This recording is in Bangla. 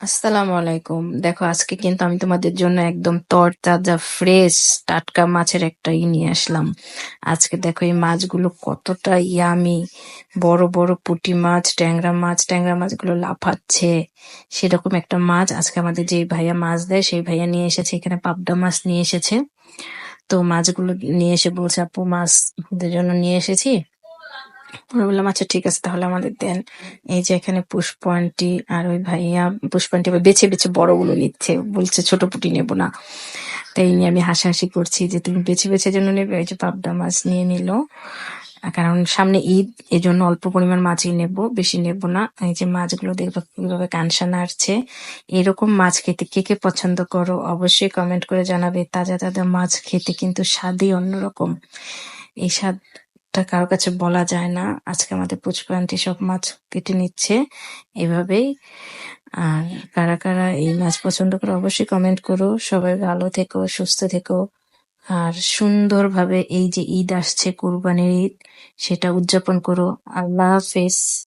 আসসালামু আলাইকুম। দেখো, আজকে কিন্তু আমি তোমাদের জন্য একদম তরতাজা ফ্রেশ টাটকা মাছের একটা ই নিয়ে আসলাম। আজকে দেখো, এই মাছগুলো কতটা ইয়ামি বড় বড় পুঁটি মাছ, ট্যাংরা মাছ, ট্যাংরা মাছগুলো লাফাচ্ছে। সেরকম একটা মাছ আজকে আমাদের যে ভাইয়া মাছ দেয়, সেই ভাইয়া নিয়ে এসেছে, এখানে পাবদা মাছ নিয়ে এসেছে। তো মাছগুলো নিয়ে এসে বলছে, আপু, মাছ জন্য নিয়ে এসেছি। পরে বললাম আচ্ছা ঠিক আছে, তাহলে আমাদের দেন। এই যে এখানে পুষ্প আন্টি আর ওই ভাইয়া পুষ্প আন্টি বেছে বেছে বড়গুলো নিচ্ছে, বলছে, ছোট পুটি নেব না। তাই নিয়ে আমি হাসাহাসি করছি যে, তুমি বেছে বেছে জন্য নেবে? ওই যে পাবদা মাছ নিয়ে নিল। কারণ সামনে ঈদ এই জন্য অল্প পরিমাণ মাছই নেব, বেশি নেব না। এই যে মাছগুলো দেখবে কীভাবে কানসা নাড়ছে এরকম মাছ খেতে কে কে পছন্দ করো, অবশ্যই কমেন্ট করে জানাবে। তাজা তাজা মাছ খেতে কিন্তু স্বাদই অন্যরকম। এই স্বাদটা কারও কাছে বলা যায় না। আজকে আমাদের পুচকু আন্টি সব মাছ কেটে নিচ্ছে। এভাবেই। আর কারা কারা এই মাছ পছন্দ করো অবশ্যই কমেন্ট করো। সবাই ভালো থেকো, সুস্থ থেকো। আর সুন্দরভাবে এই যে ঈদ আসছে, কুরবানির ঈদ, সেটা উদযাপন করো। আল্লাহ হাফেজ।